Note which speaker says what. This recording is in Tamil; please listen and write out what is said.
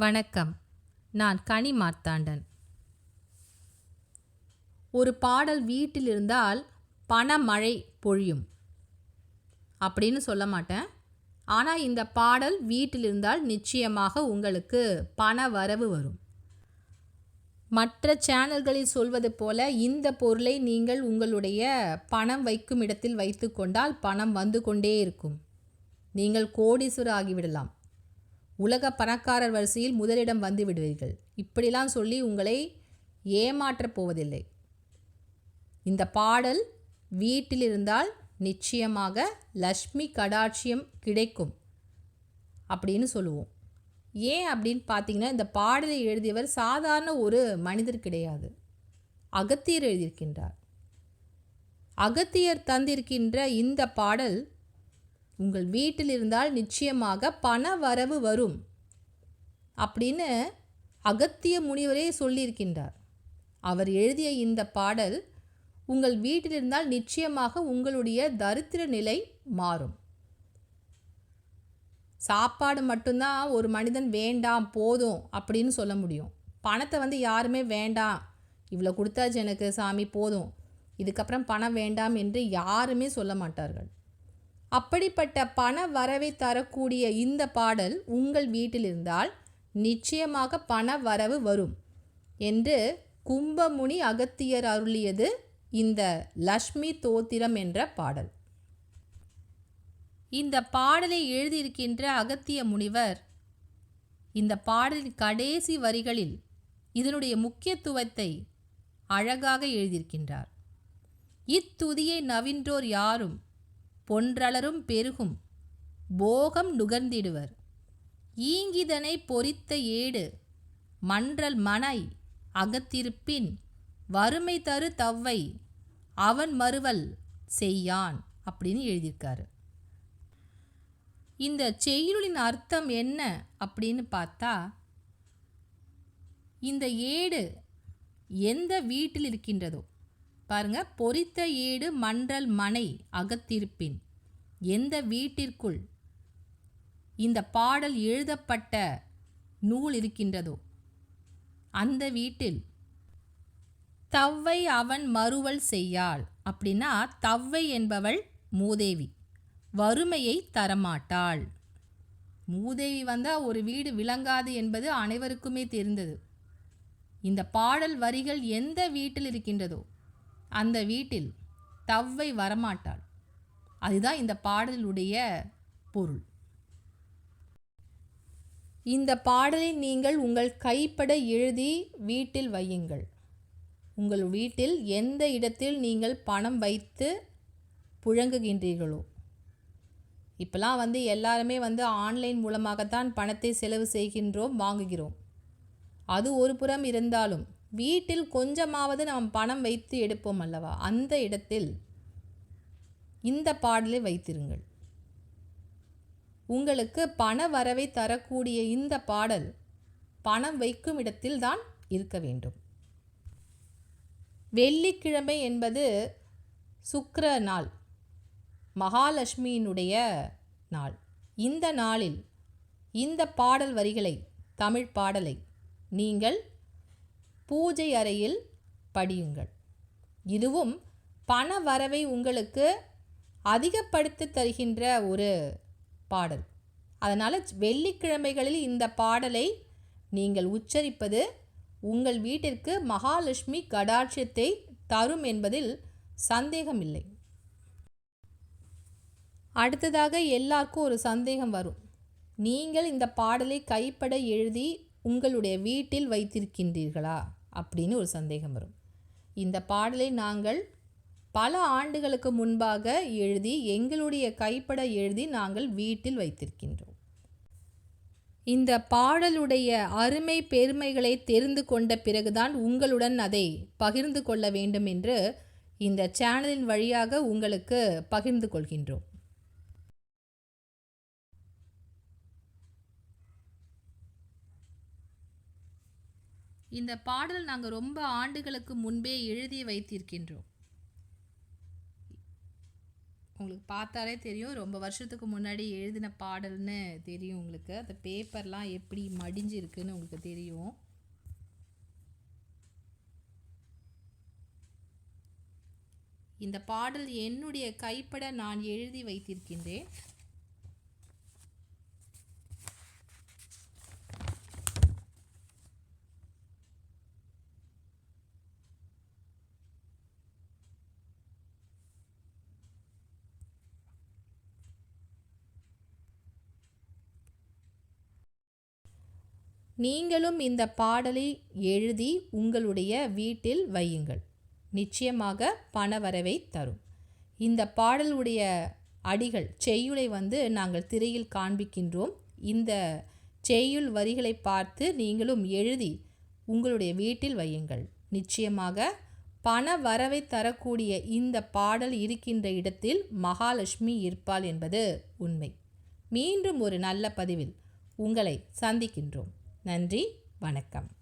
Speaker 1: வணக்கம். நான் கனி மார்த்தாண்டன். ஒரு பாடல் வீட்டில் இருந்தால் பணமழை பொழியும். அப்படின்னு சொல்ல மாட்டேன். ஆனால் இந்த பாடல் வீட்டில் இருந்தால் நிச்சயமாக உங்களுக்கு பண வரவு வரும். மற்ற சேனல்களில் சொல்வது போல இந்த பொருளை நீங்கள் உங்களுடைய பணம் வைக்கும் இடத்தில் வைத்து கொண்டால் பணம் வந்து கொண்டே இருக்கும். நீங்கள் கோடீஸ்வரர் ஆகிவிடலாம். உலக பணக்காரர் வரிசையில் முதலிடம் வந்து விடுவீர்கள் இப்படிலாம் சொல்லி உங்களை ஏமாற்றப் போவதில்லை. இந்த பாடல் வீட்டில் இருந்தால் நிச்சயமாக லக்ஷ்மி கடாட்சியம் கிடைக்கும் அப்படின்னு சொல்லுவோம். ஏன் அப்படின்னு பார்த்தீங்கன்னா இந்த பாடலை எழுதியவர் சாதாரண ஒரு மனிதர் கிடையாது. அகத்தியர் எழுதியிருக்கின்றார். அகத்தியர் தந்திருக்கின்ற இந்த பாடல் உங்கள் வீட்டில் இருந்தால் நிச்சயமாக பண வரவு வரும் அப்படின்னு அகத்திய முனிவரே சொல்லியிருக்கின்றார். அவர் எழுதிய இந்த பாடல் உங்கள் வீட்டில் இருந்தால் நிச்சயமாக உங்களுடைய தரித்திர நிலை மாறும். சாப்பாடு மட்டும்தான் ஒரு மனிதன் வேண்டாம் போதும் அப்படின்னு சொல்ல முடியும். பணத்தை வந்து யாருமே வேண்டாம். இவ்வளோ கொடுத்தாச்சு எனக்கு சாமி போதும். இதுக்கப்புறம் பணம் வேண்டாம் என்று யாருமே சொல்ல மாட்டார்கள். அப்படிப்பட்ட பண வரவை தரக்கூடிய இந்த பாடல் உங்கள் வீட்டில் இருந்தால் நிச்சயமாக பண வரவு வரும் என்று கும்பமுனி அகத்தியர் அருளியது இந்த லக்ஷ்மி தோத்திரம் என்ற பாடல். இந்த பாடலை எழுதியிருக்கின்ற அகத்திய முனிவர் இந்த பாடலின் கடைசி வரிகளில் இதனுடைய முக்கியத்துவத்தை அழகாக எழுதியிருக்கின்றார். இத்துதியை நவின்றோர் யாரும் பொன்றளரும் பெருகும். போகம் நுகர்ந்திடுவர். ஈங்கிதனை பொறித்த ஏடு மன்றல் மனை அகத்திருப்பின் வறுமை தரு தவ்வை அவன் மறுவல் செய்யான் அப்படின்னு எழுதியிருக்காரு. இந்த செய்யுளின் அர்த்தம் என்ன அப்படின்னு பார்த்தா இந்த ஏடு எந்த வீட்டில் இருக்கின்றதோ பாருங்க பொறித்த ஏடு மன்றல் மனை அகத்திருப்பின். எந்த வீட்டிற்குள் இந்த பாடல் எழுதப்பட்ட நூல் இருக்கின்றதோ அந்த வீட்டில் தவ்வை அவன் மறுவல் செய்யாள். அப்படின்னா தவ்வை என்பவள் மூதேவி வறுமையை தரமாட்டாள். மூதேவி வந்தால் ஒரு வீடு விளங்காது என்பது அனைவருக்குமே தெரிந்தது. இந்த பாடல் வரிகள் எந்த வீட்டில் இருக்கின்றதோ அந்த வீட்டில் தவ்வை வரமாட்டாள். அதுதான் இந்த பாடலுடைய பொருள். இந்த பாடலை நீங்கள் உங்கள் கைப்பட எழுதி வீட்டில் வையுங்கள். உங்கள் வீட்டில் எந்த இடத்தில் நீங்கள் பணம் வைத்து புழங்குகின்றீர்களோ. இப்போலாம் வந்து எல்லாருமே வந்து ஆன்லைன் மூலமாகத்தான் பணத்தை செலவு செய்கின்றோம் வாங்குகிறோம். அது ஒரு புறம் இருந்தாலும் வீட்டில் கொஞ்சமாவது நாம் பணம் வைத்து எடுப்போம் அல்லவா? அந்த இடத்தில் இந்த பாடலை வைத்திருங்கள். உங்களுக்கு பண வரவை தரக்கூடிய இந்த பாடல் பணம் வைக்கும் இடத்தில் தான் இருக்க வேண்டும். வெள்ளிக்கிழமை என்பது சுக்கர நாள் மகாலட்சுமியினுடைய நாள். இந்த நாளில் இந்த பாடல் வரிகளை தமிழ் பாடலை நீங்கள் பூஜை அறையில் படியுங்கள். இதுவும் பண வரவை உங்களுக்கு அதிகப்படுத்தி தருகின்ற ஒரு பாடல். அதனால் வெள்ளிக்கிழமைகளில் இந்த பாடலை நீங்கள் உச்சரிப்பது உங்கள் வீட்டிற்கு மகாலட்சுமி கடாட்சியத்தை தரும் என்பதில் சந்தேகமில்லை. அடுத்ததாக எல்லாருக்கும் ஒரு சந்தேகம் வரும். நீங்கள் இந்த பாடலை கைப்பட எழுதி உங்களுடைய வீட்டில் வைத்திருக்கின்றீர்களா? அப்படின்னு ஒரு சந்தேகம் வரும். இந்த பாடலை நாங்கள் பல ஆண்டுகளுக்கு முன்பாக எழுதி எங்களுடைய கைப்பட எழுதி நாங்கள் வீட்டில் வைத்திருக்கின்றோம். இந்த பாடலுடைய அருமை பெருமைகளை தெரிந்து கொண்ட பிறகுதான் உங்களுடன் அதை பகிர்ந்து கொள்ள வேண்டும் என்று இந்த சேனலின் வழியாக உங்களுக்கு பகிர்ந்து கொள்கின்றோம். இந்த பாடல் நாங்கள் ரொம்ப ஆண்டுகளுக்கு முன்பே எழுதி வைத்திருக்கின்றோம். உங்களுக்கு பார்த்தாலே தெரியும் ரொம்ப வருஷத்துக்கு முன்னாடி எழுதின பாடல்னு தெரியும் உங்களுக்கு. அந்த பேப்பர்லாம் எப்படி மடிஞ்சிருக்குன்னு உங்களுக்கு தெரியும். இந்த பாடல் என்னுடைய கைப்பட நான் எழுதி வைத்திருக்கின்றேன். நீங்களும் இந்த பாடலை எழுதி உங்களுடைய வீட்டில் வையுங்கள். நிச்சயமாக பணவரவை தரும். இந்த பாடலுடைய அடிகள் செய்யுளை வந்து நாங்கள் திரையில் காண்பிக்கின்றோம். இந்த செய்யுள் வரிகளை பார்த்து நீங்களும் எழுதி உங்களுடைய வீட்டில் வையுங்கள். நிச்சயமாக பண வரவை தரக்கூடிய இந்த பாடல் இருக்கின்ற இடத்தில் மகாலட்சுமி இருப்பாள் என்பது உண்மை. மீண்டும் ஒரு நல்ல பதிவில் உங்களை சந்திக்கின்றோம். நன்றி வணக்கம்.